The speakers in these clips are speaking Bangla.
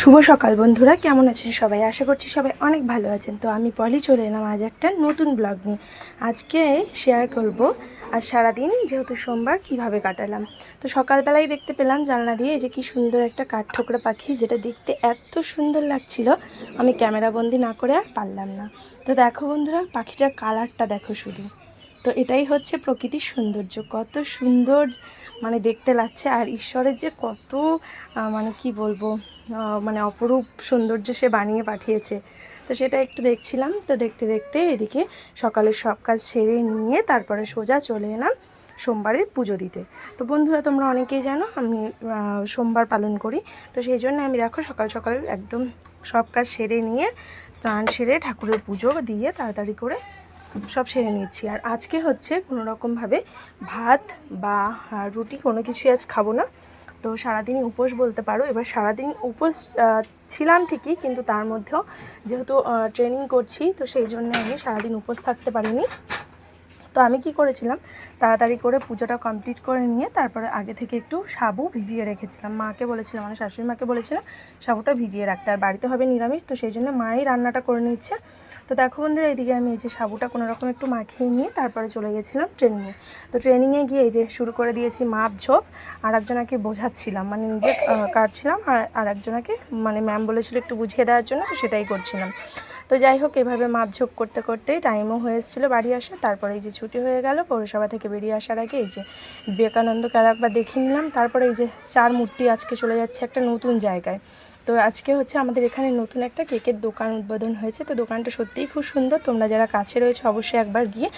শুভ সকাল বন্ধুরা, কেমন আছেন সবাই? আশা করছি সবাই অনেক ভালো আছেন। তো আমি পলি চলে এলাম আজ একটা নতুন ব্লগ নিয়ে। আজকে শেয়ার করব আজ সারাদিন যেহেতু সোমবার, কীভাবে কাটালাম? তো সকালবেলায় দেখতে পেলাম জানলা দিয়ে যে কি সুন্দর একটা কাঠঠোকরা পাখি, যেটা দেখতে এত সুন্দর লাগছিল। আমি ক্যামেরা বন্দি না করে আর পারলাম না। তো দেখো বন্ধুরা, পাখিটার কালারটা দেখো শুধু। তো এটাই হচ্ছে প্রকৃতির সৌন্দর্য। কত সুন্দর মানে দেখতে লাগছে আর ঈশ্বরের যে কত মানে কি বলব মানে অপরূপ সৌন্দর্য সে বানিয়ে পাঠিয়েছে। তো সেটা একটু দেখছিলাম, তো দেখতে দেখতে এদিকে সকালের সব কাজ সেরে নিয়ে তারপরে সোজা চলে এলাম সোমবারের পুজো দিতে। তো বন্ধুরা, তোমরা অনেকেই জানো আমি সোমবার পালন করি। তো সেই জন্য আমি দেখো সকাল সকাল একদম সব কাজ সেরে নিয়ে, স্নান সেরে ঠাকুরের পুজো দিয়ে তাড়াতাড়ি করে সব সেরে নিচ্ছি। আর আজকে হচ্ছে কোনো রকমভাবে ভাত বা রুটি কোনো কিছুই আজ খাব না। তো সারাদিনই উপোস বলতে পারো। এবার সারাদিন উপোস ছিলাম ঠিকই কিন্তু তার মধ্যেও যেহেতু ট্রেনিং করছি, তো সেই জন্য আমি সারাদিন উপোস থাকতে পারিনি। তো আমি কি করেছিলাম? তাড়াতাড়ি করে পুজোটা কমপ্লিট করে নিয়ে তারপরে আগে থেকে একটু সাবু ভিজিয়ে রেখেছিলাম। মাকে বলেছিলাম মানে শাশুড়ি মাকে বলেছিলাম, সাবুটা ভিজিয়ে রাখতে আর বাড়িতে হবে নিরামিষ, তো সেই জন্য মাই রান্নাটা করে নিচ্ছে। তো দেখো বন্ধুরা, এইদিকে আমি এই যে সাবুটা কোনো রকম একটু মাখিয়ে নিয়ে তারপরে চলে গেছিলাম ট্রেনিংয়ে তো ট্রেনিংয়ে গিয়ে এই যে শুরু করে দিয়েছি মাপ ঝোপ আর একজনাকে বোঝাচ্ছিলাম মানে নিজে কাটছিলাম আর আর একজনাকে মানে ম্যাম বলেছিল একটু বুঝিয়ে দেওয়ার জন্য, তো সেটাই করছিলাম। তো যাই হোক, এভাবে মাপঝোপ করতে করতে টাইমও হয়ে এসেছিল বাড়ি আসা। তারপরে এই যে ছুটি হয়ে গেল, পৌরসভা থেকে বেরিয়ে আসার আগে এই যে বিবেকানন্দকে আর একবার দেখে নিলাম। তারপরে এই যে চার মূর্তি আজকে চলে যাচ্ছে একটা নতুন জায়গায়। তো আজকে হচ্ছে আমাদের এখানে নতুন একটা কেকের দোকান উদ্বোধন হয়েছে। তো দোকানটা সত্যিই খুব সুন্দর। তোমরা যারা কাছে রয়েছে অবশ্যই একবার গিয়ে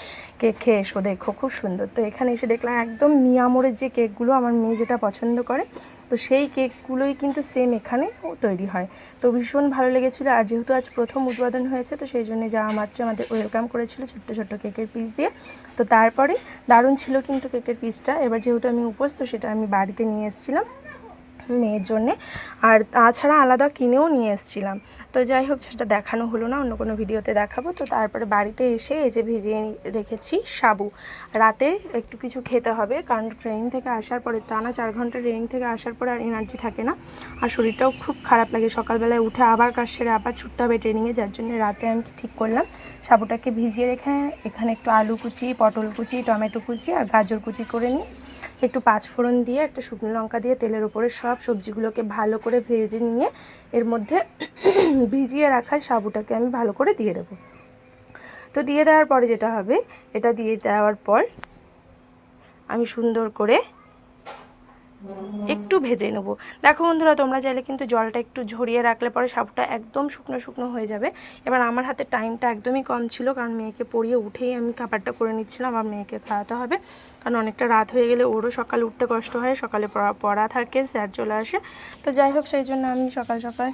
কেক খেয়ে এসো। দেখো, খুব সুন্দর। তো এখানে এসে দেখলাম একদম মিয়ামোরের যে কেকগুলো আমার মেয়ে যেটা পছন্দ করে, তো সেই কেকগুলোই কিন্তু সেম এখানে তৈরি হয়। তো ভীষণ ভালো লেগেছিলো। আর যেহেতু আজ প্রথম উদ্বোধন হয়েছে, তো সেই জন্য যাওয়া মাত্র আমাদের ওয়েলকাম করেছিল ছোট্ট ছোট্ট কেকের পিস দিয়ে। তো তারপরে দারুণ ছিল কিন্তু কেকের পিসটা এবার যেহেতু আমি উপোস, তো সেটা আমি বাড়িতে নিয়ে এসেছিলাম। মেয়ের জন্যে। আর তাছাড়া আলাদা কিনেও নিয়ে এসেছিলাম। তো যাই হোক, সেটা দেখানো হলো না, অন্য কোনো ভিডিওতে দেখাবো। তো তারপরে বাড়িতে এসে এই যে ভিজিয়ে রেখেছি সাবু। রাতে একটু কিছু খেতে হবে, কারণ ট্রেনিং থেকে আসার পরে, টানা চার ঘণ্টা ট্রেনিং থেকে আসার পরে আর এনার্জি থাকে না। আর শরীরটাও খুব খারাপ লাগে। সকালবেলায় উঠে আবার কাজ সেরে আবার ছুটতে হবে ট্রেনিংয়ে যার জন্য রাতে আমি ঠিক করলাম। সাবুটাকে ভিজিয়ে রেখে এখানে একটু আলু কুচি, পটল কুচি, টমেটো কুচি আর গাজর কুচি করে নিই। একটু পাঁচফোড়ন দিয়ে, একটা শুকনো লঙ্কা দিয়ে তেলের উপরে সব সবজিগুলোকে ভালো করে ভেজে নিয়ে এর মধ্যে ভিজিয়ে রাখা সাবুটাকে আমি ভালো করে দিয়ে দেবো। তো দিয়ে দেওয়ার পরে যেটা হবে, এটা দিয়ে দেওয়ার পর আমি সুন্দর করে একটু ভেজে নেব। দেখো বন্ধুরা, তোমরা চাইলে কিন্তু জলটা একটু ঝরিয়ে রাখলে পরে সাবুটা একদম শুকনো শুকনো হয়ে যাবে। এবার আমার হাতে টাইমটা একদমই কম ছিল, কারণ মেয়েকে পরিয়ে উঠেই আমি খাবারটা করে নিচ্ছিলাম, আর মেয়েকে খাওয়াতে হবে। কারণ অনেকটা রাত হয়ে গেলে ওরও সকালে উঠতে কষ্ট হয়, সকালে পড়া পড়া থাকে, স্যার চলে আসে। তো যাই হোক, সেই জন্য আমি সকাল সকাল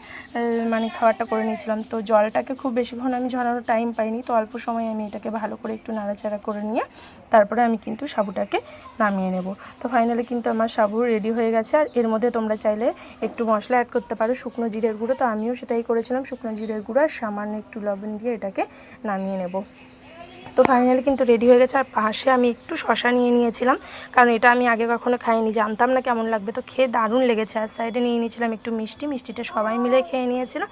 মানে খাবারটা করে নিয়েছিলাম। তো জলটাকে খুব বেশিক্ষণ আমি ঝরানোর টাইম পাইনি, তো অল্প সময় আমি এটাকে ভালো করে একটু নাড়াচাড়া করে নিয়ে, তারপরে আমি কিন্তু সাবুটাকে নামিয়ে নেব। তো ফাইনালি কিন্তু আমার সাবু রেডি হয়ে গেছে। আর এর মধ্যে তোমরা চাইলে একটু মশলা অ্যাড করতে পারো, শুকনো জিরের গুঁড়ো। তো আমিও সেটাই করেছিলাম, শুকনো জিরের গুঁড়ো আর সামান্য একটু লবণ দিয়ে এটাকে নামিয়ে নেব। তো ফাইনালি কিন্তু রেডি হয়ে গেছে। আর পাশে আমি একটু শশা নিয়ে নিয়েছিলাম। কারণ এটা আমি আগে কখনো খাইনি, জানতাম না কেমন লাগবে। তো খেয়ে দারুণ লেগেছে। আর সাইডে নিয়ে নিয়েছিলাম একটু মিষ্টি। মিষ্টিটা সবাই মিলে খেয়ে নিয়েছিলাম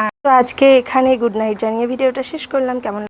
আর তো আজকে এখানে গুড নাইট জানিয়ে ভিডিওটা শেষ করলাম। কেমন